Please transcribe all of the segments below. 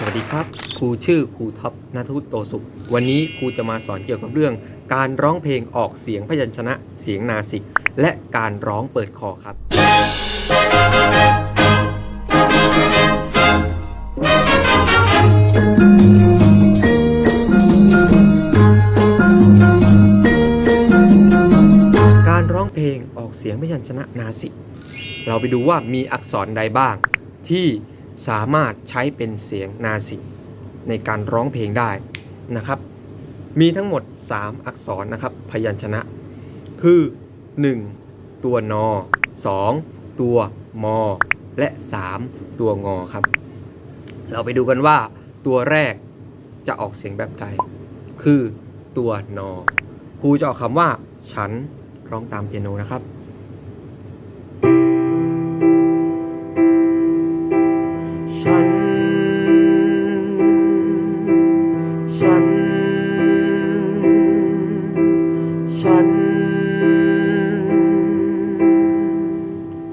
สวัสดีครับ ครูชื่อครูท็อปนัทวุฒิโตสุข วันนี้ครูจะมาสอนเกี่ยวกับเรื่อง การร้องเพลงออกเสียงพยัญชนะเสียงนาสิก และการร้องเปิดคอครับ การร้องเพลงออกเสียงพยัญชนะนาสิก เราไปดูว่ามีอักษรใดบ้างที่ สามารถใช้เป็นเสียงนาสิกในการร้องเพลงได้นะครับ มีทั้งหมด 3 อักษรนะครับ พยัญชนะ คือ 1. ตัวนอ 2. ตัวมอ และ 3. ตัวงอครับ เราไปดูกันว่าตัวแรกจะออกเสียงแบบใด คือตัวนอ ครูจะออกคำว่า ฉันร้องตามเปียโนนะครับ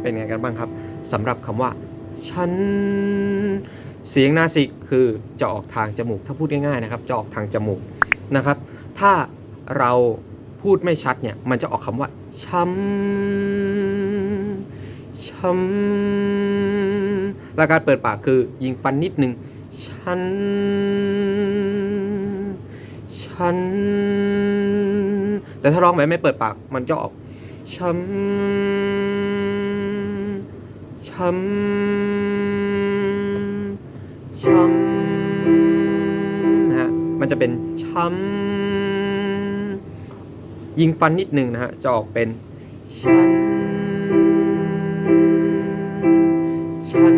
เป็นไงกันบ้างครับสำหรับคำว่าฉันเสียงนาสิกคือจะออกทางจมูก ถ้าพูดง่ายๆนะครับจะออกทางจมูกนะครับ ถ้าเราพูดไม่ชัดเนี่ยมันจะออกคำว่าช้ำช้ำและการเปิดปากคือยิงฟันนิดนึงฉันฉัน แต่ถ้าร้องแบบไม่เปิดปากมันจะออกช้ำ ช้ำช้ำนะฮะมันจะเป็นช้ำยิงฟันนิดหนึ่งนะฮะจะออกเป็นฉันฉัน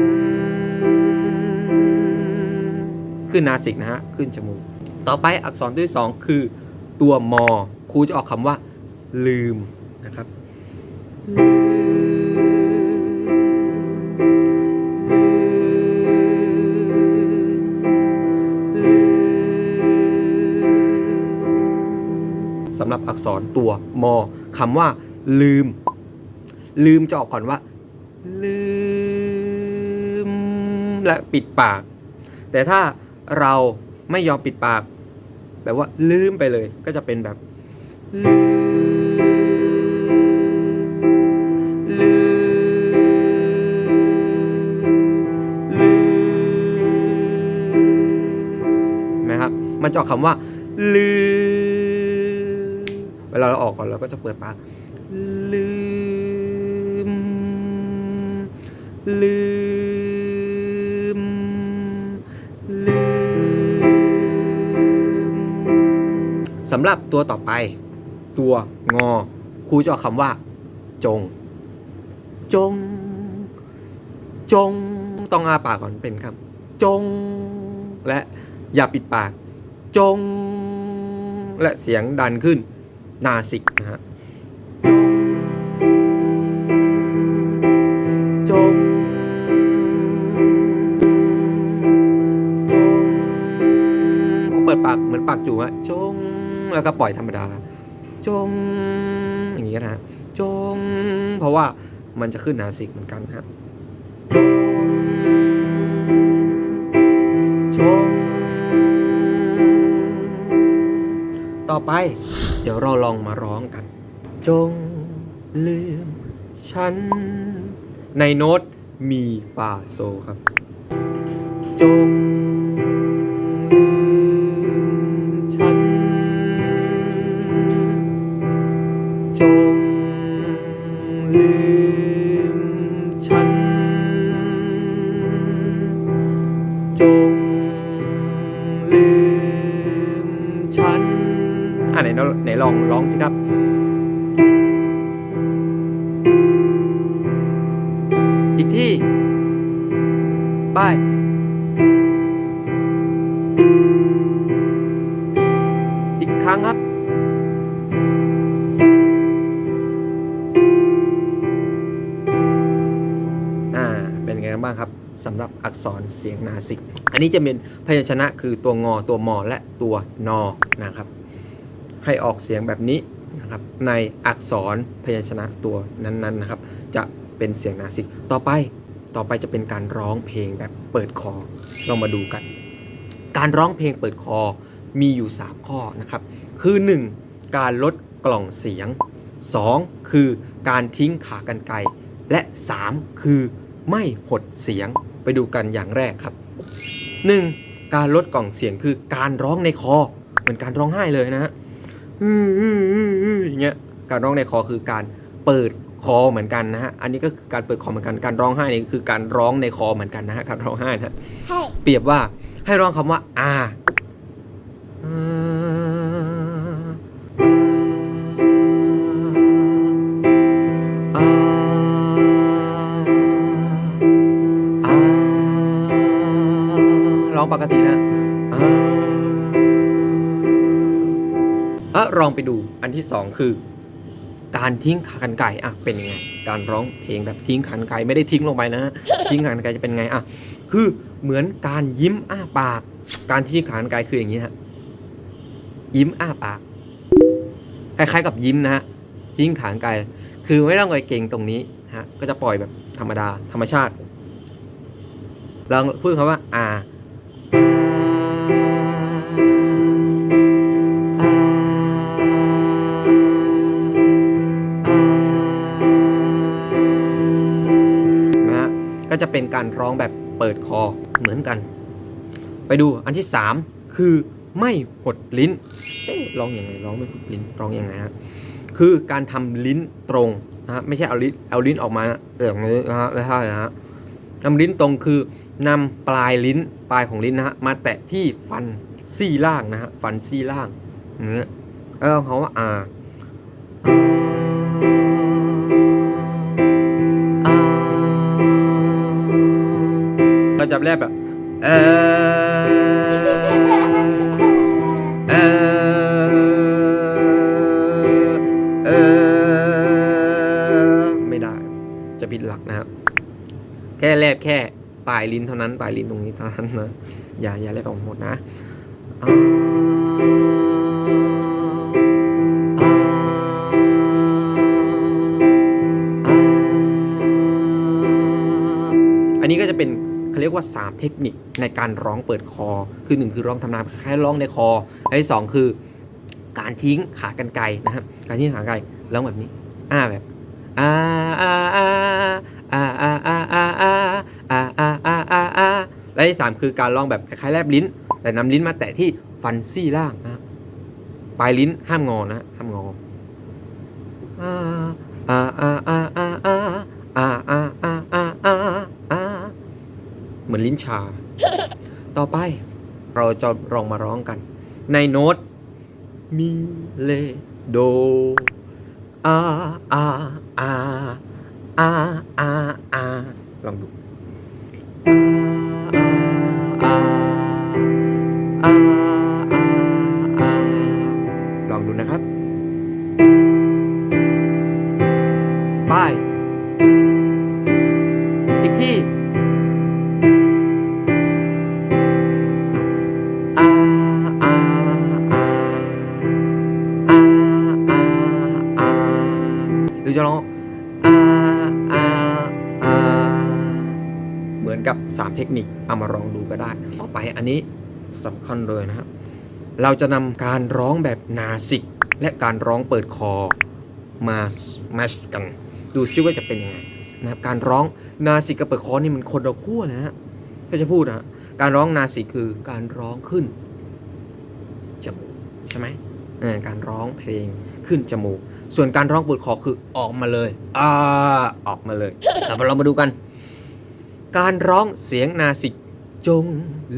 ขึ้นนาสิกนะฮะขึ้นจมูก ต่อไปอักษรตัวที่สองคือตัวมอครูจะออกคำว่าลืมนะครับ สำหรับอักษรตัวมอคำว่า ลืม ลืมจะออกก่อนว่า ลืม และปิดปาก แต่ถ้าเราไม่ยอมปิดปาก แบบว่าลืมไปเลย ก็จะเป็นแบบ ลืมลืมลืมนะครับมันจะออกคำว่า ลืม ลาเราออกก่อนเราก็จะเปิดปากลืม ลืม ลืมสำหรับตัวต่อไป ตัวงอครูจะออกคำว่า จง จง จง ต้องอาปากก่อนเป็นครับ จง และอย่าปิดปาก จง และเสียงดันขึ้น นาสิกนะฮะจงจงพอเปิดปากเหมือนปากจู่ะจงแล้วก็ปล่อยธรรมดา จง อย่างนี้นะฮะจง เพราะว่ามันจะขึ้นนาสิกเหมือนกันครับจงจง ต่อไป ดี๋ยวเราลองมาร้องกัน จงลืมฉัน ในโน้ตมีฟาโซครับ จง ลองร้องสิครับอีกที่ ไป อีกครั้งครับ อ่า เป็นไงบ้างครับสำหรับอักษรเสียงนาสิก อันนี้จะเป็นพยัญชนะคือตัวงอตัวมอและตัวนอนะครับ ให้ออกเสียงแบบนี้นะครับในอักษรพยัญชนะตัวนั้นๆนะครับ จะเป็นเสียงนาสิกต่อไปต่อไปจะเป็นการร้องเพลงแบบเปิดคอเรามาดูกัน การร้องเพลงเปิดคอมีอยู่ 3 ข้อนะครับ คือ 1. การลดกล่องเสียง 2. คือการทิ้งขากรรไกรและ 3. คือไม่หดเสียงไปดูกันอย่างแรกครับ 1. การลดกล่องเสียงคือการร้องในคอ เหมือนการร้องไห้เลยนะฮะ อื้ออื้ออื้ออื้ออย่างเงี้ยการร้องในคอคือการเปิดคอเหมือนกันนะฮะ อันนี้ก็คือการเปิดคอเหมือนกัน การร้องไห้นี่คือการร้องในคอเหมือนกันนะฮะ การร้องไห้นะฮะให้เปรียบว่าให้ร้องคำว่าอาอาอาร้องปกตินะอา อะลองไปดูอันที่สองคือ การทิ้งขากรรไก่อะเป็นยังไง การร้องเพลงแบบทิ้งขากรรไก่ไม่ได้ทิ้งลงไปนะฮะทิ้งขากรรไก่จะเป็นไงอะคือเหมือนการยิ้มอ้าปาก การที่ขานกายคืออย่างนี้ฮะยิ้มอ้าปากคล้ายๆกับยิ้มนะฮะทิ้งขานกายคือไม่ต้องไปเก่งตรงนี้ฮะก็จะปล่อยแบบธรรมดาธรรมชาติลองพูดคำว่า อ่า ก็จะเป็นการร้องแบบเปิดคอเหมือนกัน ไปดูอันที่ 3 คือไม่หดลิ้นเอ๊ะร้องอยังไงร้องไม่หดลิ้นร้องอยังไงฮะคือการทำลิ้นตรงนะฮะไม่ใช่เอาลิ้นเอาลิ้นออกมาอย่างนี้นะฮะไม่ใช่นะฮะทำลิ้นตรงคือนำปลายลิ้นปลายของลิ้นนะฮะมาแตะที่ฟันซี่ล่างนะฮะฟันซี่ล่างอย่างเงี้ยแล้วเขาว่าอ่า จับแรกแบบเออเออเออไม่ได้ จะผิดหลักนะครับแค่แลบแค่ปลายลิ้นเท่านั้น ปลายลิ้นตรงนี้เท่านั้นนะ อย่าอย่าแลบออกหมดนะ ว่า 3 เทคนิคในการร้องเปิดคอ คือ 1 คือร้องทำนามคล้ายร้องในคออันที่สองคือการทิ้งขากรรไกรนะครับการทิ้งขากรรไกรร้องแบบนี้อ้าแบบอ่าอ่าอ่าอ่าอ่าอ่าอ่าอ่าอ่าอ่าอ่าอาอาและที่สามคือการร้องแบบคล้ายๆแลบลิ้น แต่นำลิ้นมาแตะที่ฟันซี่ล่างนะปลายลิ้นห้ามงอนะห้ามงออ่าอ่าอ่าอ่าอาอาอาอาอาอาอาอา เหมือนลิ้นชา ต่อไปเราจะลองมาร้องกัน ในโน้ตมีเลโดอาอาอาอาอาอาลองดูอาอาอาอาลองดูนะครับ ไป อีกที่ 3 เทคนิคเอามาลองดูก็ได้ ต่อไปอันนี้สำคัญเลยนะครับ เราจะนำการร้องแบบนาสิก และการร้องเปิดคอมาแมชกัน ดูซิว่าจะเป็นยังไงนะครับการร้องนาสิกกับเปิดคอนี่มันคนละขั้วนะฮะถ้าจะพูดนะการร้องนาสิกคือการร้องขึ้นจมูกใช่ไหมการร้องเพลงขึ้นจมูก ส่วนการร้องเปิดคอคือออกมาเลยอ่าออกมาเลยเราเรามาดูกัน การร้องเสียงนาสิก จง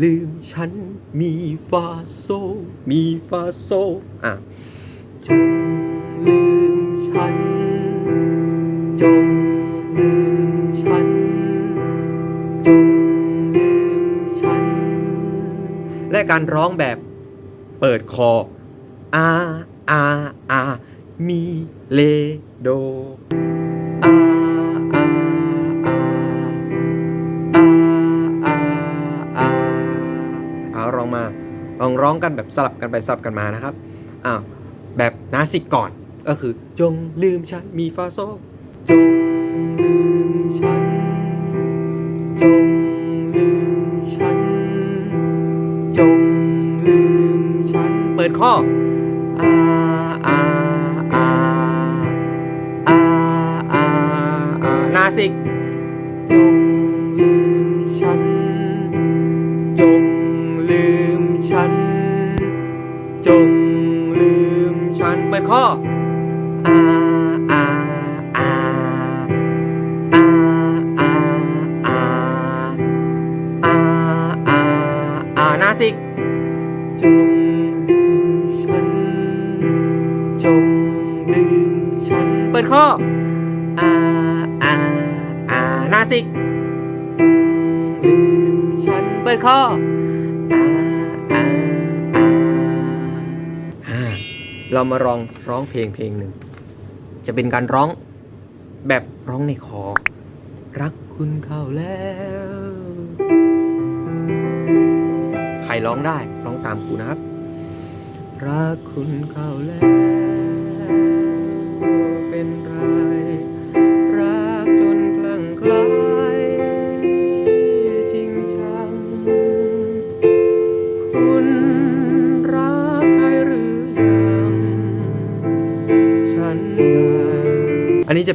ลืมฉัน มีฟาโซ มีฟาโซ อะ จงลืมฉัน จงลืมฉัน จงลืมฉัน และการร้องแบบเปิดคอ อา อา อา มี เล โด องร้องกันแบบสลับกันไปสลับกันมานะครับอ้าวแบบนาสิกก่อนก็คือจงลืมฉันมีฟาโซจงลืมฉัน จงลืมฉัน จงลืมฉัน เปิดข้ออาอาอาอาอาอานาสิก จงลืมฉันเปิดข้ออาอาอาอาอาอาอาอาอานาสิกจงลืมฉัน จงลืมฉันเปิดข้ออาอาอานาสิกลืมฉันเปิดข้อ เรามาลองร้องเพลงเพลงหนึ่ง จะเป็นการร้องแบบร้องในคอ รักคุณเข้าแล้ว ใครร้องได้ร้องตามกูนะครับ รักคุณเข้าแล้ว เป็นไร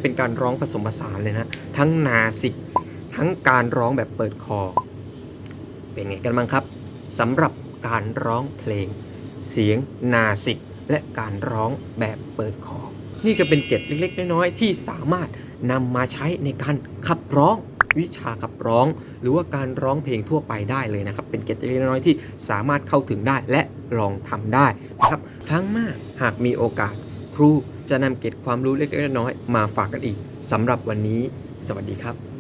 เป็นการร้องผสมผสานเลยนะ ทั้งนาสิก ทั้งการร้องแบบเปิดคอ เป็นไงกันบ้างครับสำหรับการร้องเพลง เสียงนาสิก และการร้องแบบเปิดคอ นี่ก็เป็นเกร็ดเล็กๆ น้อยๆที่สามารถนำมาใช้ในการขับร้องวิชาขับร้อง หรือว่าการร้องเพลงทั่วไปได้เลยนะครับ เป็นเกร็ดเล็กๆน้อยๆที่สามารถเข้าถึงได้และลองทำได้นะครับครั้งหน้าหากมีโอกาสครู จะนำเกร็ดความรู้เล็กๆน้อยๆมาฝากกันอีกสำหรับวันนี้ สวัสดีครับ